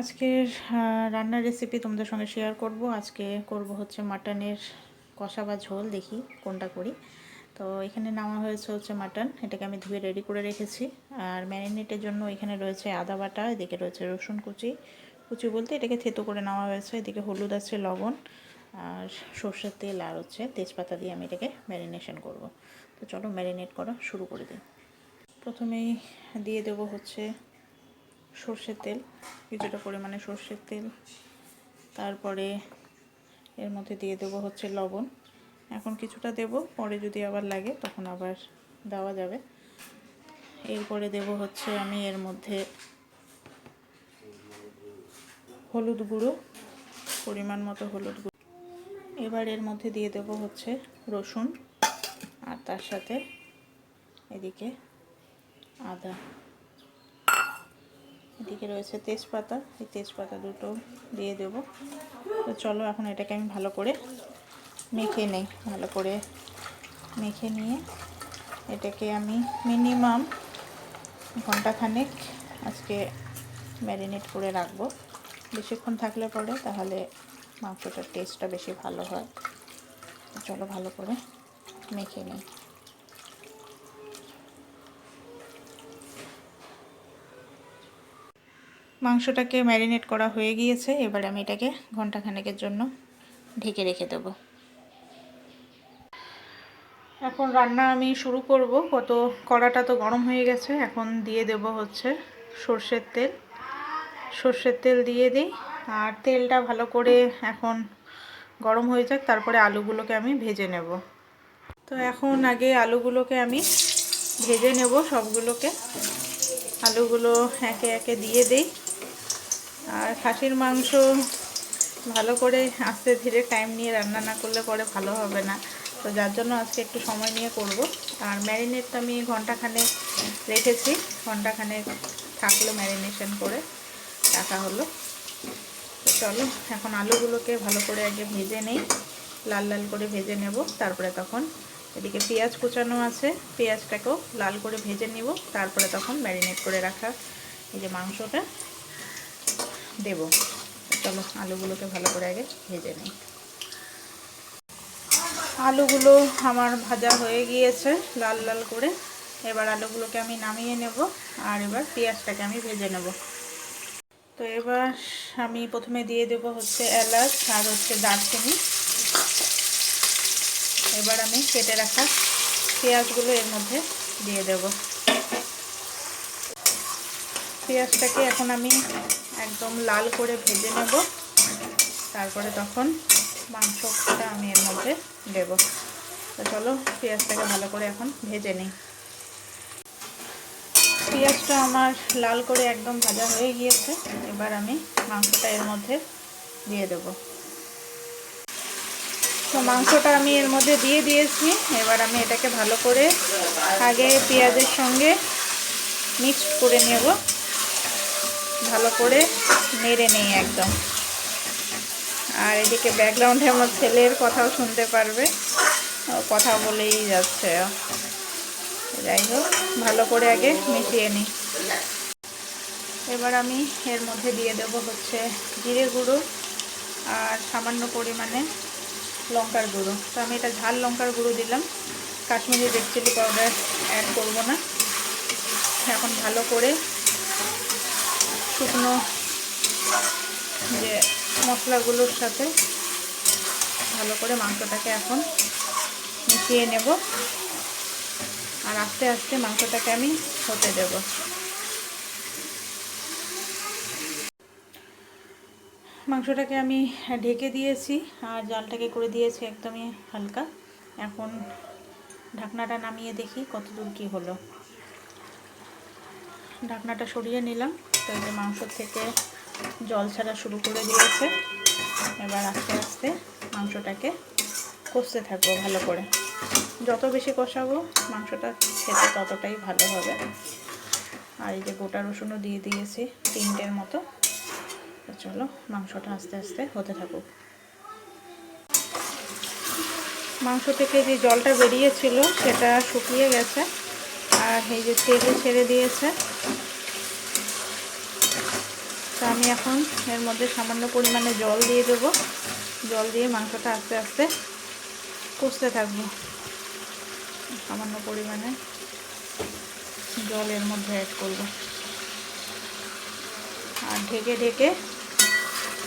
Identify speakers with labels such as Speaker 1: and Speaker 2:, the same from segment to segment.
Speaker 1: আজকের রান্নার রেসিপি তোমাদের সঙ্গে শেয়ার করব। আজকে করব হচ্ছে মাটনের কষা বা ঝোল, দেখি কোনটা করি। তো এখানে নেওয়া হয়েছে হচ্ছে মাটন এটাকে আমি ধুয়ে রেডি করে রেখেছি। আর ম্যারিনেটের জন্য এখানে রয়েছে আদা বাটা, এদিকে রয়েছে রসুন কুচি। কুচি বলতে এটাকে থেতো করে নেওয়া হয়েছে, এদিকে হলুদ আছে, লবণ, আর সর্ষের তেল আর হচ্ছে তেজপাতা দিয়ে আমি এটাকে ম্যারিনেশন করব। তো চলো ম্যারিনেট করা শুরু করে দিই। প্রথমেই দিয়ে দেব হচ্ছে সর্ষের তেল, কিছুটা পরিমাণে সর্ষের তেল। তারপরে এর মধ্যে দিয়ে দেবো হচ্ছে লবণ। এখন কিছুটা দেব, পরে যদি আবার লাগে তখন আবার দেওয়া যাবে। এরপরে দেব হচ্ছে আমি এর মধ্যে হলুদ গুঁড়ো, পরিমাণ মতো হলুদ গুঁড়ো। এবার এর মধ্যে দিয়ে দেব হচ্ছে রসুন, আর তার সাথে এদিকে আদা। এদিকে রয়েছে তেজপাতা, এই তেজপাতা দুটো দিয়ে দেব। তো চলো এখন এটাকে আমি ভালো করে মেখে নেই, ভালো করে মেখে নিয়ে এটাকে আমি মিনিমাম ঘন্টাখানেক আজকে ম্যারিনেট করে রাখব। বেশিক্ষণ থাকলে পরে তাহলে মাংসটার টেস্টটা বেশি ভালো হয়। চলো ভালো করে মেখে নিই। মাংসটাকে ম্যারিনেট করা হয়ে গিয়েছে। এবার আমি এটাকে ঘন্টাখানেকের জন্য ঢেকে রেখে দেবো। এখন রান্না আমি শুরু করব। কত কড়াটা তো গরম হয়ে গেছে, এখন দিয়ে দেব হচ্ছে সর্ষের তেল। সর্ষের তেল দিয়ে দিই, আর তেলটা ভালো করে এখন গরম হয়ে যাক, তারপরে আলুগুলোকে আমি ভেজে নেব। তো এখন আগে আলুগুলোকে আমি ভেজে নেব সবগুলোকে। আলুগুলো একে একে দিয়ে দিই। আর খাসির মাংস ভালো করে আস্তে ধীরে টাইম নিয়ে রান্না না করলে পরে ভালো হবে না। তো যার জন্য আজকে একটু সময় নিয়ে করব। আর ম্যারিনেটটা আমি ঘন্টাখানে রেখেছি। ঘন্টাখানে থাকল ম্যারিনেশন করে। রাখা হলো। তো চলো, এখন আলুগুলোকে ভালো করে আগে ভেজে নেই। লাল লাল করে ভেজে নেব। তারপরে তখন এদিকে পেঁয়াজ কুচানো আছে। পেঁয়াজটাকেও লাল করে ভেজে নিব। তারপরে তখন ম্যারিনেট করে রাখা এই যে মাংসটা। দেব। চলো আলুগুলোকে ভালো করে আগে ভেজে নিই। আলুগুলো আমার ভাজা হয়ে গিয়েছে লাল লাল করে। এবার আলুগুলোকে আমি নামিয়ে নেব আর এবার পেঁয়াজটাকে আমি ভেজে নেব। তো এবার আমি প্রথমে দিয়ে দেব হচ্ছে এলাচ আর হচ্ছে দারচিনি। এবার আমি কেটে রাখা পেঁয়াজগুলো এর মধ্যে দিয়ে দেব। পেঁয়াজটাকে এখন আমি একদম লাল করে ভেজে নেব। তারপরে তখন মাংসটা আমি এর মধ্যে দেব। তো চলো, পেঁয়াজটাকে ভালো করে এখন ভেজে নিই। পেঁয়াজটা আমার লাল করে একদম ভাজা হয়ে গিয়েছে। এবার আমি মাংসটা এর মধ্যে দিয়ে দেব। তো মাংসটা আমি এর মধ্যে দিয়ে দিয়েছি। এবার আমি এটাকে ভালো করে আগে পেঁয়াজের সঙ্গে মিক্সড করে নেব। ভালো করে নেড়ে নেই একদম। আর এদিকে ব্যাকগ্রাউন্ডে আমার ছেলের কথাও শুনতে পারবে। কথা বলেই যাচ্ছে। যাই হোক, ভালো করে আগে মিশিয়ে নিই এবার আমি এর মধ্যে দিয়ে দেব হচ্ছে জিরে গুঁড়ো আর সামান্য পরিমাণে লঙ্কার গুঁড়ো। তো আমি এটা ঝাল লঙ্কার গুঁড়ো দিলাম। Kashmiri red chilli powder add করব না। এখন ভালো করে শুকনো যে মশলাগুলোর সাথে ভালো করে মাংসটাকে এখন মিশিয়ে নেব। আর আস্তে আস্তে মাংসটাকে আমি হতে দেব। মাংসটাকে আমি ঢেকে দিয়েছি আর জালটাকে করে দিয়েছি একদমই হালকা। এখন ঢাকনাটা নামিয়ে দেখি কত দূর কী হলো। ঢাকনাটা সরিয়ে নিলাম। তো এই যে মাংস থেকে জল ছাড়া শুরু করে দিয়েছে। এবার আস্তে আস্তে মাংসটাকে কষতে থাকব ভালো করে। যত বেশি কষাবো মাংসটা খেতে ততটাই ভালো হবে। আর এই যে গোটা রসুনও দিয়ে দিয়েছি তিনটের মতো। চলো মাংসটা আস্তে আস্তে হতে থাকুক। মাংস থেকে যে জলটা বেরিয়েছিল সেটা শুকিয়ে গেছে। আর এই যে তেলে ছেড়ে দিয়েছে। তো আমি এখন এর মধ্যে সামান্য পরিমাণে জল দিয়ে দেবো। জল দিয়ে মাংসটা আস্তে আস্তে কষতে থাকব। সামান্য পরিমাণে জল এর মধ্যে অ্যাড করব। আর ঢেকে ঢেকে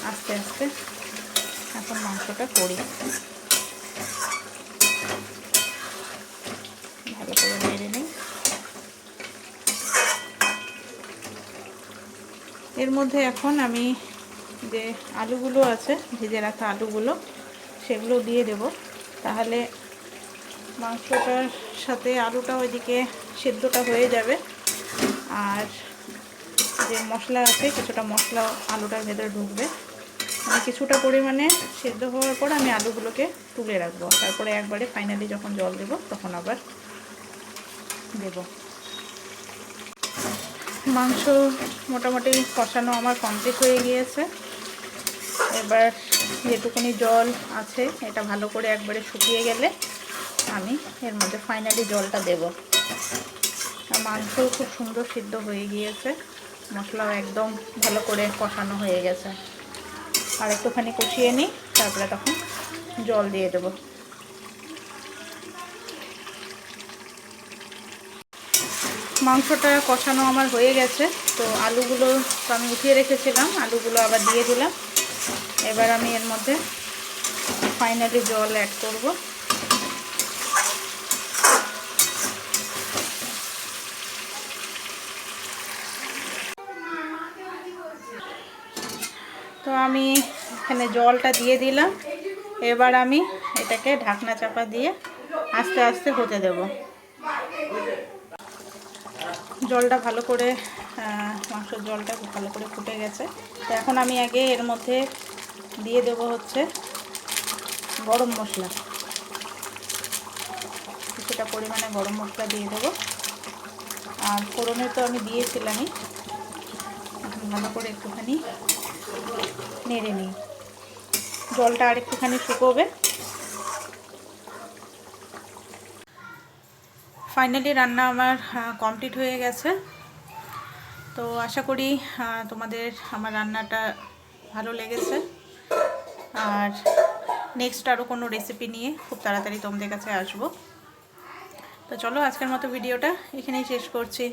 Speaker 1: আস্তে আস্তে এখন মাংসটা করি ভালো করে নেড়ে নিই এর মধ্যে এখন আমি যে আলুগুলো আছে, ভেজে রাখা আলুগুলো, সেগুলো দিয়ে দেব। তাহলে মাংসটার সাথে আলুটা ওইদিকে সেদ্ধটা হয়ে যাবে। আর যে মশলা আছে, কিছুটা মশলা আলুটার ভেতরে ঢুকবে। মানে কিছুটা পরিমাণে সেদ্ধ হওয়ার পর আমি আলুগুলোকে তুলে রাখব। তারপরে একবারে ফাইনালি যখন জল দেব, তখন আবার দেব। মাংস মোটামুটি কষানো আমার কমপ্লিট হয়ে গিয়েছে। এবার যেটুকুনি জল আছে, এটা ভালো করে একবারে শুকিয়ে গেলে আমি এর মধ্যে ফাইনালি জলটা দেব। মাংসও খুব সুন্দর সিদ্ধ হয়ে গিয়েছে, মশলাও একদম ভালো করে কষানো হয়ে গেছে। আর একটুখানি কষিয়ে নিই, তারপরে তখন জল দিয়ে দেবো। মাংসটা কষানো আমার হয়ে গেছে। তো আলুগুলো তো আমি উঠিয়ে রেখেছিলাম, আলুগুলো আবার দিয়ে দিলাম। এবার আমি এর মধ্যে ফাইনালি জল অ্যাড করব। তো আমি এখানে জলটা দিয়ে দিলাম। এবার আমি এটাকে ঢাকনা চাপা দিয়ে আস্তে আস্তে হতে দেব। জলটা ভালো করে মাংসের জলটা ভালো করে ফুটে গেছে। তো এখন আমি আগে এর মধ্যে দিয়ে দেব হচ্ছে গরম মশলা। কিছুটা পরিমাণে গরম মশলা দিয়ে দেবো। আর ফোড়নে তো আমি দিয়েছিলামই। ভালো করে একটুখানি নেড়ে নিই। জলটা আর একটুখানি শুকোবে। ফাইনালি রান্না আমার কমপ্লিট হয়ে গেছে। তো আশা করি তোমাদের আমার রান্নাটা ভালো লেগেছে। আর নেক্সট আরও কোনো রেসিপি নিয়ে খুব তাড়াতাড়ি তোমাদের কাছে আসব। তো চলো আজকের মতো ভিডিওটা এখানেই শেষ করছি।